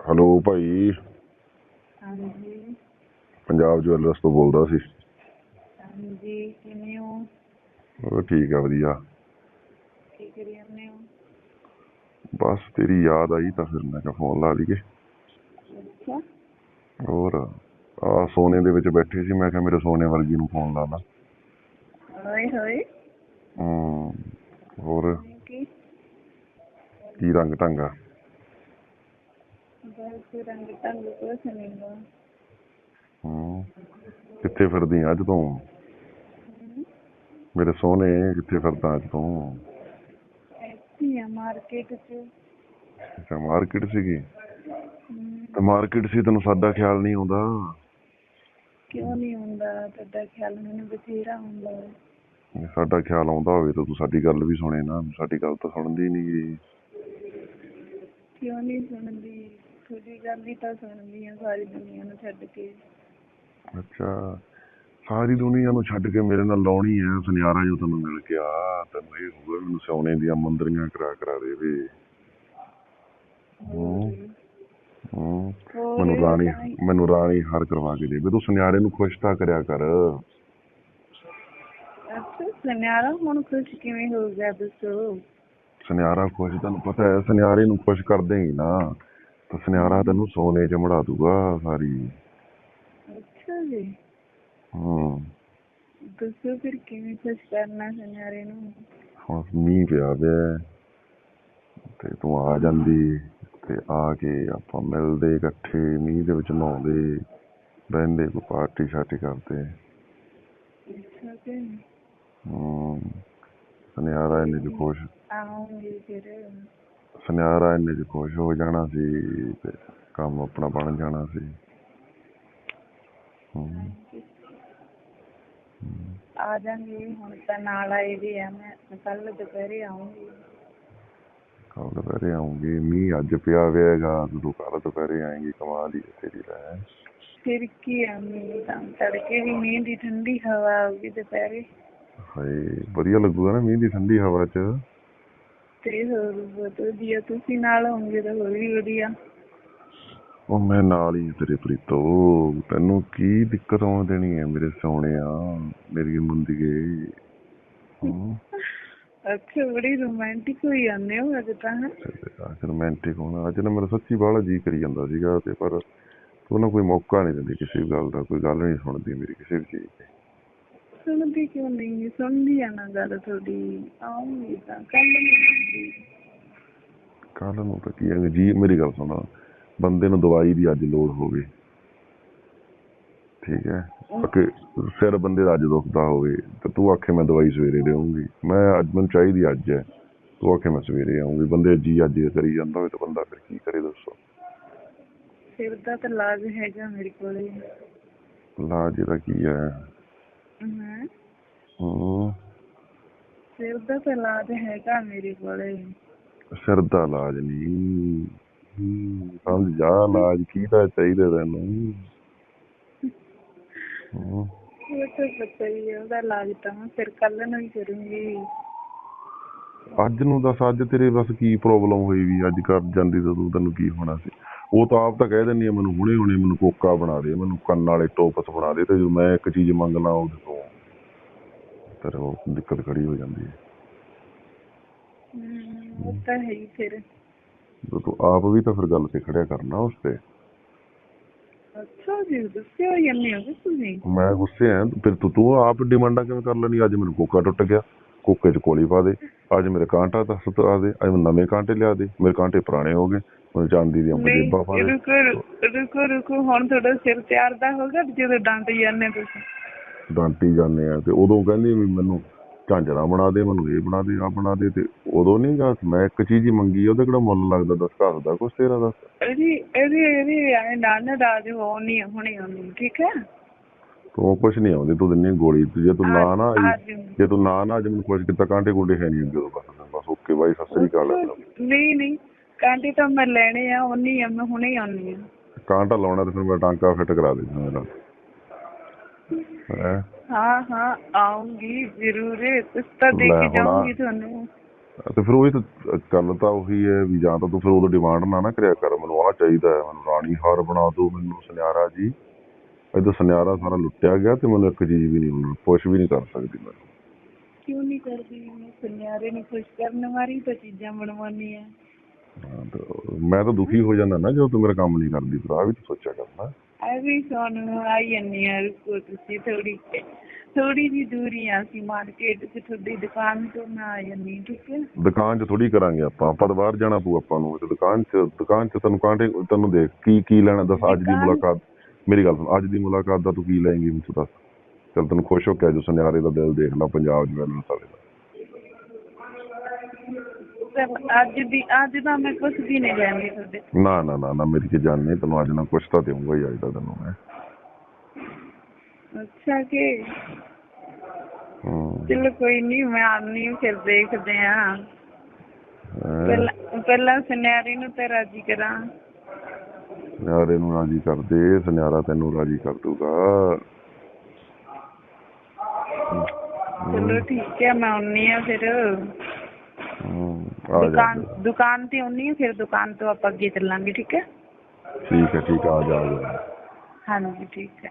Hello ਭਾਈ। ਹਾਂਜੀ। Punjab jewellers ਤੋਂ ਬੋਲਦਾ ਸੀ। ਹਾਂਜੀ ਕਿਵੇਂ ਹੋ? ਉਹ ਠੀਕ ਆ ਵਧੀਆ। ਕੀ ਕਰੀ ਜਾਂਦੇ ਹੋ? ਬਸ ਤੇਰੀ ਯਾਦ ਆਈ ਤਾਂ ਫਿਰ ਮੈਂ ਕਿਹਾ ਫੋਨ ਲਾ ਲਈਏ। ਅੱਛਾ। ਹੋਰ ਆ ਸੋਨੇ ਦੇ ਵਿੱਚ ਬੈਠੇ ਸੀ ਮੈਂ ਕਿਹਾ ਮੇਰੇ ਸੋਨੇ ਵਰਗੀ ਨੂੰ ਫੋਨ ਲਾ ਲਾ। ਹੋਏ ਹੋਏ। ਹੂੰ ਹੋਰ? ਕੀ? ਰੰਗ ਢੰਗਾ ਕੁਛ ਨਹੀਂ ਗਾ ਹੂੰ। ਕਿੱਥੇ ਫਿਰਦੀ ਅੱਜ ਤੂੰ? ਮੇਰੇ ਸੋਨੇ ਕਿੱਥੇ ਫਿਰਦਾ ਅੱਜ ਤੂੰ? ਇੱਥੇ ਆ ਮਾਰਕੀਟ ਚ। ਅੱਛਾ ਮਾਰਕੀਟ ਸੀਗੀ? ਹਮ, ਤੇ ਮਾਰਕੀਟ ਸੀ ਤੈਨੂੰ ਸਾਡਾ ਖਿਆਲ ਨਹੀਂ ਆਉਂਦਾ? ਕਿਉਂ ਨਹੀਂ ਹੁੰਦਾ ਤੁਹਾਡਾ ਖਿਆਲ ਮੈਨੂੰ ਬਥੇਰਾ ਹੈ। ਜੇ ਸਾਡਾ ਖਿਆਲ ਆਉਂਦਾ ਹੋਵੇ ਤਾਂ ਤੂੰ ਸਾਡੀ ਗੱਲ ਵੀ ਸੁਣੇ ਨਾ। ਸਾਡੀ ਗੱਲ ਤਾਂ ਸੁਣਦੀ ਨਹੀਂ ਕਿਉਂ ਨਹੀਂ ਸੁਣਦੀ? ਤਾਂ ਸੁਣਦੀ ਆ ਸਾਰੀ ਦੁਨੀਆ ਨੂੰ ਛੱਡ ਕੇ। ਅੱਛਾ ਸਾਰੀ ਦੁਨੀਆ ਨੂੰ ਛੱਡ ਕੇ ਮੇਰੇ ਨਾਲ ਲਾਉਣੀ ਐ ਸੁਨਿਆਰਾ ਜੋ ਤੈਨੂੰ ਮਿਲ ਗਿਆ ਤੈਨੂੰ ਇਹ ਹੋਊਗਾ ਮੈਨੂੰ ਸੋਨੇ ਦੀਆਂ ਮੰਦਰੀਆਂ ਕਰਾ ਕਰਾ ਦੇਵੇ ਮੈਨੂੰ ਰਾਣੀ ਮੈਨੂੰ ਰਾਣੀ ਹਾਰ ਕਰਵਾ ਕੇ ਦੇਵੇ ਤੂੰ ਸੁਨਿਆਰੇ ਨੂੰ ਖੁਸ਼ ਤਾਂ ਕਰਿਆ ਕਰ। ਸੁਨਿਆਰਾ ਹੁਣ ਖੁਸ਼ ਕਿਵੇਂ ਹੋ ਗਿਆ ਦੱਸੋ? ਸੁਨਿਆਰਾ ਖੁਸ਼ ਤੈਨੂੰ ਪਤਾ ਹੈ ਸੁਨਿਆਰੇ ਨੂੰ ਖੁਸ਼ ਕਰ ਦੇਂਗੀ ਨਾ। ਤਾਂ ਸੁਨਿਆਰਾ ਤੈਨੂੰ ਸੋਨੇ 'ਚ ਮੜਾ ਦੂਗਾ ਸਾਰੀ। ਅੱਛਾ ਜੀ। ਹੂੰ। ਦੱਸੋ ਫਿਰ ਕਿਵੇਂ ਖੁਸ਼ ਕਰਨਾ ਸੁਨਿਆਰੇ ਨੂੰ? ਹੁਣ ਮੀਂਹ ਪਿਆ ਪਿਆ ਤੇ ਤੂੰ ਆ ਜਾਂਦੀ ਤੇ ਆ ਕੇ ਆਪਾਂ ਮਿਲਦੇ ਇਕੱਠੇ ਮੀਂਹ ਦੇ ਵਿੱਚ ਨਹਾਉਂਦੇ ਬਹਿੰਦੇ ਕੋਈ ਪਾਰਟੀ ਸ਼ਾਰਟੀ ਕਰਦੇ। ਅੱਛਾ ਜੀ। ਹੂੰ। ਸੁਨਿਆਰਾ ਇੰਨੇ ਚ ਖੁਸ਼। ਆਉਂਗੀ ਫਿਰ। ਸੁਨਿਆਰਾ ਇੰਨੇ ਚ ਖੁਸ਼ ਹੋ ਜਾਣਾ ਸੀ ਤੇ ਕੰਮ ਆਪਣਾ ਬਣ ਜਾਣਾ ਸੀ। ਆ ਜਾਾਂਗੇ ਹੁਣ ਤਾਂ ਨਾਲ ਆਏ ਵੀ ਆ ਮੈਂ ਕੱਲ ਦੁਪਹਿਰੇ ਆਉਂਗੀ ਕੱਲ ਦੁਪਹਿਰੇ ਆਉਂਗੀ ਮੀਂਹ ਅੱਜ ਪਿਆ ਹੋਵੇਗਾ ਤੂੰ ਕੱਲ ਦੁਪਹਿਰੇ ਆਏਂਗੀ ਕਮਾਲ ਹੀ ਹੈ ਤੇਰੀ ਲੈ ਫਿਰ ਕੀ ਆ ਮੀਂਹ ਤਾਂ ਤੜਕੇ ਵੀ ਮੀਂਹ ਦੀ ਠੰਡੀ ਹਵਾ ਆਉਗੀ ਦੁਪਹਿਰੇ। ਹਾਏ ਵਧੀਆ ਲੱਗੂਗਾ ਨਾ ਮੀਂਹ ਦੀ ਠੰਡੀ ਹਵਾ 'ਚ। ਤੇ ਹੋਰ ਬਹੁਤ ਵਧੀਆ ਤੁਸੀਂ ਨਾਲ ਹੋਵੋਗੇ ਤਾਂ ਹੋਰ ਵੀ ਵਧੀਆ। ਉਹ ਮੈਂ ਨਾਲ ਹੀ ਤੇਰੇ ਪ੍ਰੀਤੋ ਤੈਨੂੰ ਕੀ ਦਿੱਕਤ ਆਉਣ ਦੇਣੀ ਹੈ ਮੇਰੇ ਸੋਹਣਿਆ ਮੇਰੀ ਮੁੰਦੀਏ? ਹੂੰ। ਅੱਛਾ ਬੜੀ ਰੋਮਾਂਟਿਕ ਹੋਈ ਜਾਂਦੇ ਹੋ ਅੱਜ ਤਾਂ ਹੈਂ। ਰੋਮਾਂਟਿਕ ਹੋਣਾ। ਅੱਜ ਨਾ ਮੇਰਾ ਸੱਚੀ ਬਾਹਲਾ ਜੀ ਕਰੀ ਜਾਂਦਾ ਸੀਗਾ ਤੇ ਪਰ ਤੂੰ ਨਾ ਕੋਈ ਮੌਕਾ ਨਹੀਂ ਦਿੰਦੀ ਕਿਸੇ ਵੀ ਗੱਲ ਦਾ ਕੋਈ ਗੱਲ ਨਹੀਂ ਸੁਣਦੀ ਮੇਰੀ ਕਿਸੇ ਵੀ ਚੀਜ਼ ਦੀ ਸੁਣਦੀ ਕਿਉਂ ਨਹੀਂ? ਸੁਣਦੀ ਆ ਨਾ ਗੱਲ ਤੁਹਾਡੀ ਆਉਂਗੀ ਤਾਂ ਕੱਲ ਨੂੰ ਕੱਲ ਨੂੰ ਤਾਂ ਕੀ ਹੈ ਜੀ ਮੇਰੀ ਗੱਲ ਸੁਣਾ। ਬੰਦੇ ਨੂੰ ਦਵਾਈ ਦੀ ਅੱਜ ਲੋੜ ਹੋਵੇ। ਠੀਕ ਹੈ? ਕਿ ਸਿਰ ਬੰਦੇ ਦਾ ਅੱਜ ਦੁਖਦਾ ਹੋਵੇ ਤੇ ਤੂੰ ਆਖੇ ਮੈਂ ਦਵਾਈ ਸਵੇਰੇ ਦੇਵਾਂਗੀ ਮੈਂ ਅੱਜ ਮੈਨੂੰ ਚਾਹੀਦੀ ਅੱਜ ਹੈ। ਤੂੰ ਆਖੇ ਮੈਂ ਸਵੇਰੇ ਆਉਂਗੀ ਬੰਦੇ ਜੀ ਅੱਜ ਕਰੀ ਜਾਂਦਾ ਹੋਵੇ ਤਾਂ ਬੰਦਾ ਫਿਰ ਕੀ ਕਰੇ ਦੱਸੋ? ਸਿਰ ਦਾ ਤਾਂ ਇਲਾਜ ਹੈਗਾ ਮੇਰੇ ਕੋਲੇ। ਇਲਾਜ ਇਹਦਾ ਕੀ ਹਾਂ ਹੂੰ ਸਿਰ ਦਾ ਤਾਂ ਇਲਾਜ ਹੈਗਾ ਮੇਰੇ ਕੋਲੇ। ਸਿਰ ਦਾ ਇਲਾਜ ਨਹੀਂ। ਹੂੰ, ਸਮਝ ਜਾ ਇਲਾਜ ਕਿਹਦਾ ਚਾਹੀਦਾ ਤੈਨੂੰ? ਉਹ ਤਾਂ ਪਤਾ ਹੀ ਹੈ ਉਹਦਾ ਇਲਾਜ ਤਾਂ ਮੈਂ ਫਿਰ ਕੱਲ ਨੂੰ ਹੀ ਕਰੂੰਗੀ। ਅੱਜ ਨੂੰ ਦੱਸ ਅੱਜ ਤੇਰੇ ਬਸ ਕੀ ਪ੍ਰੋਬਲਮ ਹੋਈ ਵੀ ਅੱਜ ਕਰ ਜਾਂਦੀ ਤਾਂ ਤੂੰ ਤੈਨੂੰ ਕੀ ਹੋਣਾ ਸੀ? ਉਹ ਤਾਂ ਆਪ ਤਾਂ ਕਹਿ ਦਿੰਦੀ ਆ ਮੈਨੂੰ ਹੁਣੇ ਹੁਣੇ ਮੈਨੂੰ ਕੋਕਾ ਬਣਾ ਦੇ ਮੈਨੂੰ ਕੰਨ ਵਾਲੇ ਟੋਪਸ ਬਣਾ ਦੇ ਤੇ ਜਦੋਂ ਮੈਂ ਇੱਕ ਚੀਜ਼ ਮੰਗ ਲਾਂ ਉਹਦੇ ਤੋਂ ਤੇਰੇ ਉਹ ਦਿੱਕਤ ਖੜੀ ਹੋ ਜਾਂਦੀ ਹੈ। ਹਮ, ਉਹ ਤਾਂ ਹੈ ਹੀ ਫਿਰ। ਤੇ ਤੂੰ ਆਪ ਵੀ ਤਾਂ ਫਿਰ ਗੱਲ ਤੇ ਖੜਿਆ ਕਰਨਾ ਉਸ ਤੇ। ਅੱਛਾ ਜੀ ਦੱਸਿਓ ਜਾਂਦੇ ਹੋ ਤੁਸੀਂ? ਮੈਂ ਗੁੱਸੇ ਆ ਫਿਰ ਤੂੰ ਤੂੰ ਆਪ ਡਿਮਾਂਡਾਂ ਕਿਵੇਂ ਕਰ ਲੈਣੀ ਅੱਜ ਮੈਨੂੰ ਕੋਕਾ ਟੁੱਟ ਗਿਆ ਕੋਕੇ 'ਚ ਕੋਲੀ ਪਾ ਦੇ। ਅੱਜ ਮੇਰੇ ਕਾਂਟਾ ਤਾਂ ਸੁਧਾ ਦੇ ਅੱਜ ਮੈਨੂੰ ਨਵੇਂ ਕਾਂਟੇ ਲਿਆ ਦੇ। ਮੇਰੇ ਕਾਂਟੇ ਪੁਰਾਣੇ ਹੋ ਗਏ ਮੈਨੂੰ ਚਾਂਦੀ ਦੀਆਂ ਬਜੇਬਾਂ ਪਾ ਦੇ। ਰੁਕੋ ਰੁਕੋ ਰੁਕੋ ਹੁਣ ਤੁਹਾਡਾ ਸਿਰ ਤਿਆਰਦਾ ਹੋਗਾ ਜਦੋਂ ਡੰਟ ਜਾਂਦੇ ਤੁਸੀਂ। ਡਾਂਟੀ ਜਾਂਦੇ ਆ ਤੇ ਉਦੋਂ ਕਹਿੰਦੀ ਵੀ ਮੈਨੂੰ ਝਾਂਜਰਾ ਬਣਾ ਦੇ ਮੈਨੂੰ ਇਹ ਬਣਾ ਦੇ ਆ ਬਣਾ ਦੇ ਤੇ ਉਦੋਂ ਨਹੀਂ ਗਾ ਮੈਂ ਇੱਕ ਚੀਜ਼ ਹੀ ਮੰਗੀ ਉਹਦੇ ਕਿਹੜਾ ਮੁੱਲ ਲੱਗਦਾ ਦੱਸ ਘਰ ਦਾ ਕੁਛ ਤੇਰਾ ਦੱਸ। ਇਹਦੀ ਇਹਦੀ ਇਹਦੀ ਐ ਨਾਨ ਰਾਜ ਹੋਣੀ ਹੁਣੇ ਆਉਣੀ ਠੀਕ ਹੈ? ਤੂੰ ਕੁਛ ਨਹੀਂ ਆਉਂਦੀ ਤੂੰ ਦਿੰਨੀ ਗੋਲੀ ਤੇ ਜੇ ਤੂੰ ਨਾ ਨਾ ਆਈ ਜੇ ਤੂੰ ਨਾ ਨਾ ਅੱਜ ਮੈਨੂੰ ਕੁਛ ਕੀਤਾ ਕਾਂਟੇ ਗੋਡੇ ਹੈ ਨਹੀਂ ਅੱਗੇ ਬਸ ਬਸ ਓਕੇ ਬਾਈ ਸਤਿ ਸ੍ਰੀ ਅਕਾਲ। ਨਹੀਂ ਨਹੀਂ ਕਾਂਟੀ ਤਾਂ ਮੈਂ ਲੈਣੇ ਆ ਉਨੀ ਆ ਮੈਂ ਹੁਣੇ ਆਉਣੀ ਆ। ਕਾਂਟਾ ਲਾਉਣਾ ਤੇ ਫਿਰ ਮੈਂ ਟਾਂਕਾ ਫਿੱਟ ਕਰਾ ਦੇਣਾ ਮੇਰਾ ਹੈਂ? ਹਾਂ ਹਾਂ ਆਉਂਗੀ ਜ਼ਰੂਰ ਕੁਛ ਤਾਂ ਦੇ ਲੈ ਕੇ ਹੁਣ ਆ। ਜਾਊਂਗੀ ਤੁਹਾਨੂੰ। ਤੇ ਫਿਰ ਉਹ ਤਾਂ ਗੱਲ ਤਾਂ ਉਹੀ ਹੈ ਵੀ ਜਾਂ ਤਾਂ ਤੂੰ ਫਿਰ ਉਦੋਂ ਡਿਮਾਂਡ ਨਾ ਨਾ ਕਰਿਆ ਕਰ। ਮੈਨੂੰ ਆਹ ਚਾਹੀਦਾ ਹੈ ਮੈਨੂੰ ਰਾਣੀ ਹਾਰ ਬਣਾ ਦਿਓ ਮੈਨੂੰ ਸੁਨਿਆਰਾ ਜੀ। ਇਹਦਾ ਸੁਨਿਆਰਾ ਸਾਰਾ ਲੁੱਟਿਆ ਗਿਆ ਤੇ ਮੈਨੂੰ ਇੱਕ ਚੀਜ਼ ਵੀ ਨਹੀਂ ਮਿਲਣੀ ਪੁੱਛ ਵੀ ਨਹੀਂ ਕਰ ਸਕਦੀ ਮੈਂ। ਕਿਉਂ ਨਹੀਂ ਕਰਦੀ? ਮੈਂ ਸੁਨਿਆਰੇ ਨੂੰ ਖੁਸ਼ ਕਰਨ ਵਾਲੀ ਤਾਂ ਚੀਜ਼ਾਂ ਬਣਵਾਉਣੀ ਆ ਹਾਂ, ਤੇ ਮੈਂ ਤਾਂ ਦੁਖੀ ਹੋ ਜਾਂਦਾ ਨਾ ਜਦੋਂ ਤੂੰ ਮੇਰਾ ਕੰਮ ਨਹੀਂ ਕਰਦੀ ਆ ਵੀ ਤਾਂ ਸੋਚਿਆ ਕਰਨਾ। ਐ ਵੀ ਆਈ ਜਾਂਦੀ ਆ ਤੁਸੀਂ ਥੋੜੀ ਥੋੜੀ ਜੀ ਦੂਰੀ ਆ ਅਸੀਂ ਮਾਰਕੀਟ ਚ ਤੁਹਾਡੀ ਦੁਕਾਨ ਤੋਂ ਮੈਂ ਆ ਜਾਂਦੀ ਠੀਕ ਹੈ? ਦੁਕਾਨ 'ਚ ਥੋੜੀ ਕਰਾਂਗੇ ਆਪਾਂ ਆਪਾਂ ਤਾਂ ਬਾਹਰ ਜਾਣਾ ਪਊ ਆਪਾਂ ਨੂੰ ਤੇ ਦੁਕਾਨ 'ਚ ਦੁਕਾਨ 'ਚ ਤੈਨੂੰ ਕਾਂਟੇ ਤੈਨੂੰ ਦੇਖ ਕੀ ਕੀ ਲੈਣਾ ਦੱਸ ਅੱਜ ਦੀ ਮੁਲਾਕਾਤ ਮੇਰੀ ਗੱਲ ਸੁਣ ਅੱਜ ਦੀ ਮੁਲਾਕਾਤ ਦਾ ਤੂੰ ਕੀ ਲਏਂਗੀ ਮੈਨੂੰ ਦੱਸ। ਚਲ ਤੈਨੂੰ ਖੁਸ਼ ਹੋ ਕੇ ਜੋ ਸੁਨਿਆਰੇ ਦਾ ਦਿਲ ਦੇਖ ਲਾ ਪੰਜਾਬ ਜਵੈਲਰ ਵਾਲੇ ਦਾ। ਅੱਜ ਦੀ ਅੱਜ ਤਾਂ ਮੈਂ ਕੁਝ ਵੀ ਨਹੀਂ ਲੈਂਦੀ ਤੁਹਾਡੇ। ਨਾ ਨਾ ਨਾ ਮੇਰੀ ਕੀ ਜਾਨ ਨਹੀਂ ਤੈਨੂੰ ਅੱਜ ਨਾ ਕੁਛ ਤਾਂ ਦੇਊਂਗਾ ਹੀ ਅੱਜ ਦਾ ਤੈਨੂੰ ਮੈਂ। ਅੱਛਾ ਕਿ ਹੂੰ। ਚਲੋ ਕੋਈ ਨਹੀਂ ਮੈਂ ਆਨੀ ਹਾਂ, ਫਿਰ ਦੇਖਦੇ ਆ। ਪਹਿਲਾਂ ਪਹਿਲਾਂ ਸੁਨਿਆਰੀ ਨੂੰ ਤੇ ਰਾਜੀ ਕਰਾਂ। ਸੁਨਿਆਰੇ ਨੂੰ ਰਾਜੀ ਕਰ ਦੇ ਸੁਨਿਆਰਾ ਤੈਨੂੰ ਰਾਜੀ ਕਰ ਦੂਗਾ। ਚਲੋ ਠੀਕ ਹੈ ਮੈਂ ਆਉਣੀ ਆ ਫਿਰ। ਹੂੰ, ਆ ਜਾ। ਦੁਕਾਨ ਦੁਕਾਨ ਤੇ ਆਉਣੀ ਆ ਫਿਰ ਦੁਕਾਨ ਤੋਂ ਆਪਾਂ ਅੱਗੇ ਚੱਲਾਂਗੇ ਠੀਕ ਹੈ? ਠੀਕ ਹੈ ਠੀਕ ਆ ਆ ਜਾ ਆ ਜਾ। ਹਾਂਜੀ ਠੀਕ ਹੈ।